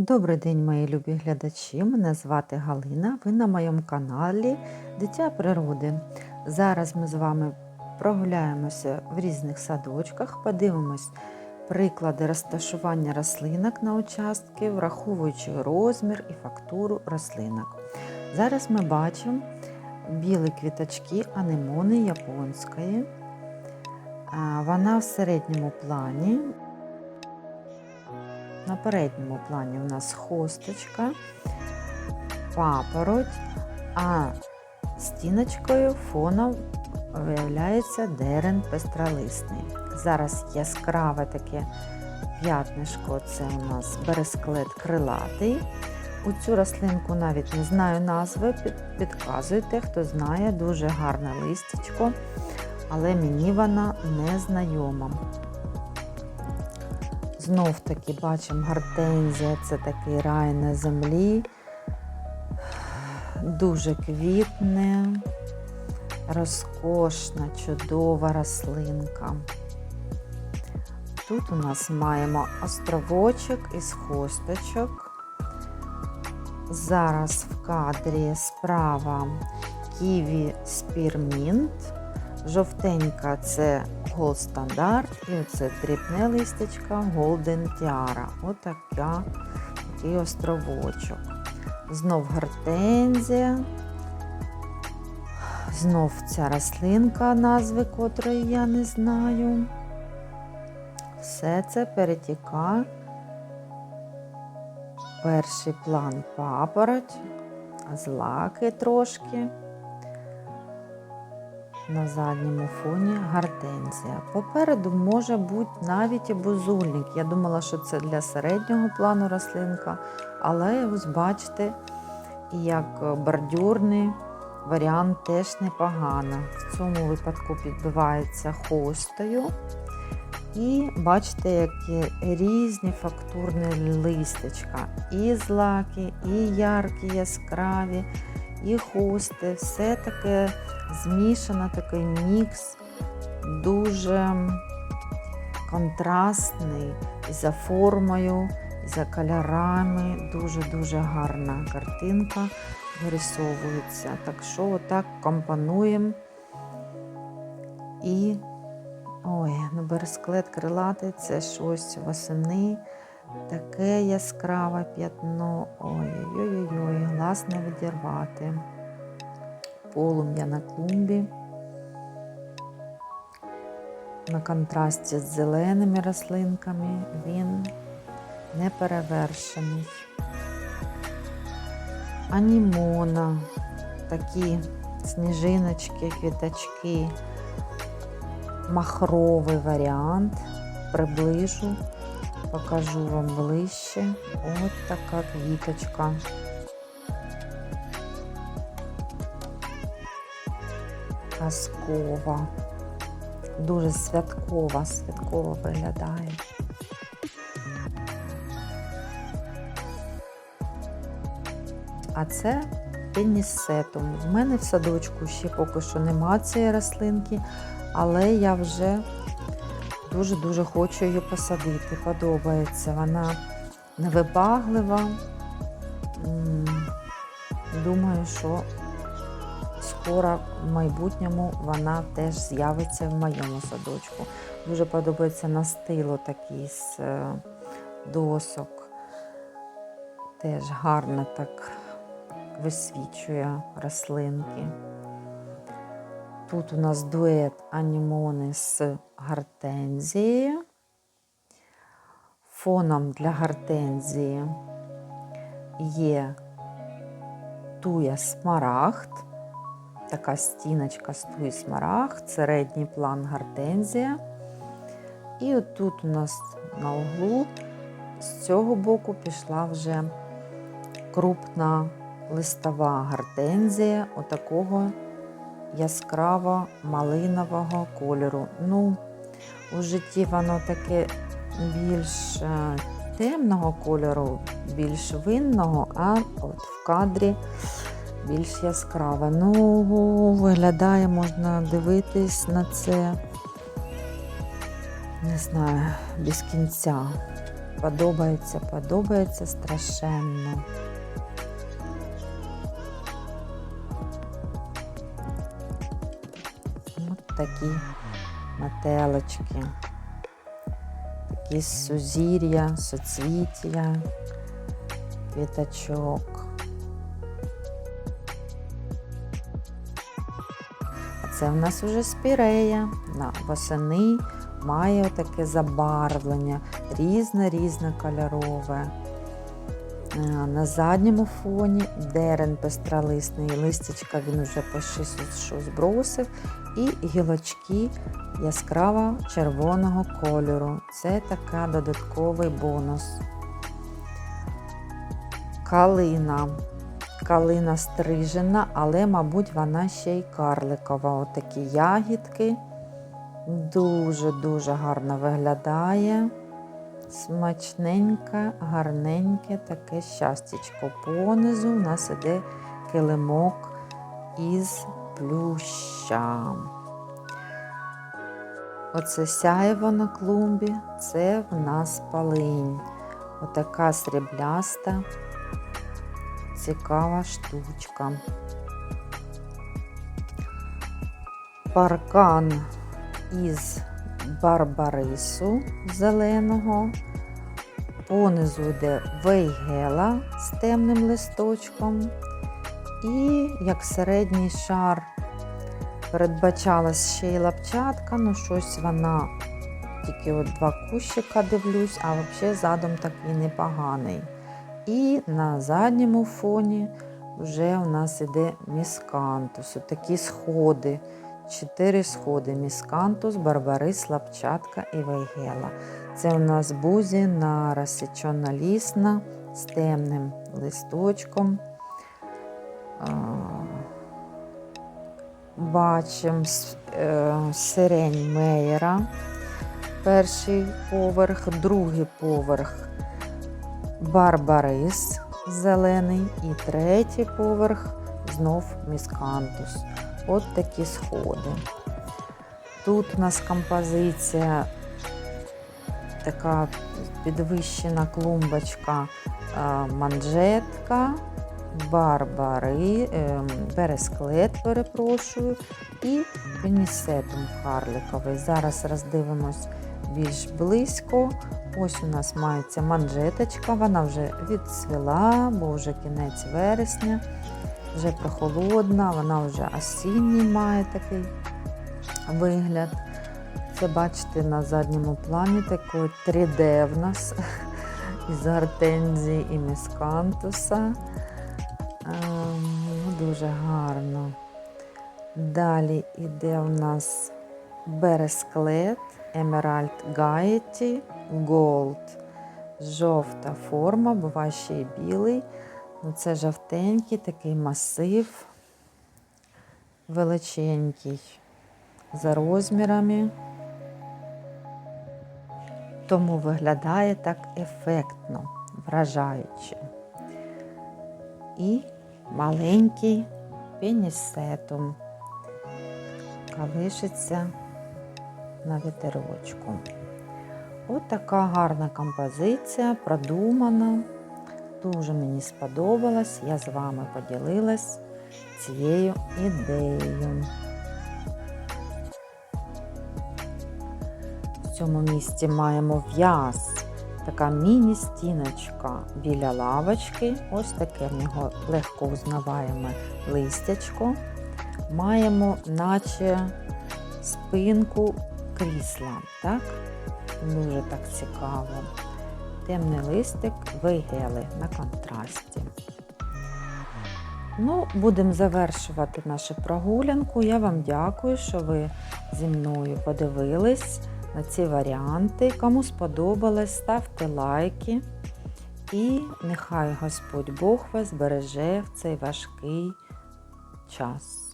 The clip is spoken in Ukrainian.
Добрий день, мої любі глядачі. Мене звати Галина. Ви на моєму каналі Дитя природи. Зараз ми з вами прогуляємося в різних садочках, подивимось приклади розташування рослинок на участки, враховуючи розмір і фактуру рослинок. Зараз ми бачимо білі квіточки анемони японської. Вона в середньому плані. На передньому плані у нас хосточка, папороть, а стіночкою фоном виявляється дерен пестролисний. Зараз яскраве таке п'ятнишко, це у нас бересклет крилатий. У цю рослинку навіть не знаю назви, підказуйте, хто знає, дуже гарне листячко, але мені вона не знайома. Знов таки бачимо гортензія, це такий рай на землі, дуже квітне, розкошна, чудова рослинка. Тут у нас маємо островочок із хосточок. Зараз в кадрі справа Ківі Спірмінт. Жовтенька це Gold стандарт і оце дрібне листечко Golden Tiara. Отака, такий островочок. Знов гортензія. Знов ця рослинка, назви котрої я не знаю. Все це перетіка. Перший план папороть, злаки трошки на задньому фоні гортензія. Попереду може бути навіть і бузульник. Я думала, що це для середнього плану рослинка, але ось бачите, як бордюрний варіант теж непогано. В цьому випадку підбивається хостою. І бачите, які різні фактурні листочка. І злаки, і яркі, яскраві, і хости. Все таке змішано, такий мікс, дуже контрастний за формою, за кольорами. Дуже-дуже гарна картинка вирисовується. Так що отак компонуємо і ой, ну бересклет крилатий це щось восени. Таке яскраве п'ятно. Ой-ой-ой, глаз не відірвати. Полум'я на клумбі. На контрасті з зеленими рослинками він не перевершений. Анімона, такі сніжиночки, квіточки, махровий варіант. Приближу покажу вам ближче. От така квіточка. Казкова. Дуже святкова, святково виглядає. А це пенісетум. В мене в садочку ще поки що нема цієї рослинки, але я вже Дуже-дуже хочу її посадити. Подобається. Вона невибаглива. Думаю, що скоро в майбутньому вона теж з'явиться в моєму садочку. Дуже подобається настило такий з е, досок. Теж гарно так висвічує рослинки. Тут у нас дует анімони з гортензією. Фоном для гортензії є туя смарагд, така стіночка з туї смарагд, середній план гортензія. І отут у нас на углу з цього боку пішла вже крупна листова гортензія отакого яскраво малинового кольору. Ну, у житті воно таке більш е, темного кольору, більш винного, а от в кадрі більш яскраве. Ну, виглядає, можна дивитись на це, не знаю, без кінця. Подобається, подобається страшенно. Такі метелочки, такі сузір'я, соцвіття, квіточок. А це в нас уже спірея. На восени має таке забарвлення, різне-різне кольорове. Е, На задньому фоні дерен пестролисний, листячка він вже почти що збросив, і гілочки яскраво червоного кольору. Це така додатковий бонус. Калина. Калина стрижена, але, мабуть, вона ще й карликова. Отакі ягідки. Дуже-дуже гарно виглядає. Смачненьке, гарненьке таке щастячко. Понизу у нас іде килимок із плюща. Оце сяєво на клумбі, це в нас палинь. Отака срібляста, цікава штучка. Паркан із барбарису зеленого. Понизу йде вейгела з темним листочком. І як середній шар передбачалась ще й лапчатка, ну щось вона тільки от два кущика дивлюсь, а взагалі задом такий непоганий. І на задньому фоні вже у нас іде міскантус, такі сходи. Чотири сходи міскантус, барбарис, лапчатка і вейгела. Це у нас бузіна розсічена лісна з темним листочком. Бачимо сирень мейера, перший поверх, другий поверх барбарис зелений і третій поверх знов міскантус. От такі сходи. Тут у нас композиція така підвищена клумбочка, манжетка, барбари, бересклет, перепрошую, і пенісетум карликовий. Зараз роздивимось більш близько. Ось у нас мається манжеточка, вона вже відцвіла, бо вже кінець вересня вже прохолодна, вона вже осінній має такий вигляд. Це бачите на задньому плані такий 3D в нас із гортензії і міскантуса. Ну, Дуже гарно. Далі йде у нас бересклет, Emerald Gaiety, Gold. Жовта форма, буває ще й білий. Ну, Це жовтенький такий масив, величенький, за розмірами, тому виглядає так ефектно, вражаюче. І маленький пенісетум калишиться на вітерочку. От така гарна композиція, продумана. Дуже мені сподобалось, я з вами поділилась цією ідеєю. В цьому місці маємо в'яз, така міні-стіночка біля лавочки. Ось таке в нього легко узнаваєме листячко. Маємо, наче спинку крісла. так? Дуже так цікаво темний листик вейгели на контрасті. Ну, Будемо завершувати нашу прогулянку. Я вам дякую, що ви зі мною подивились на ці варіанти. Кому сподобалось, ставте лайки. І нехай Господь Бог вас береже в цей важкий час.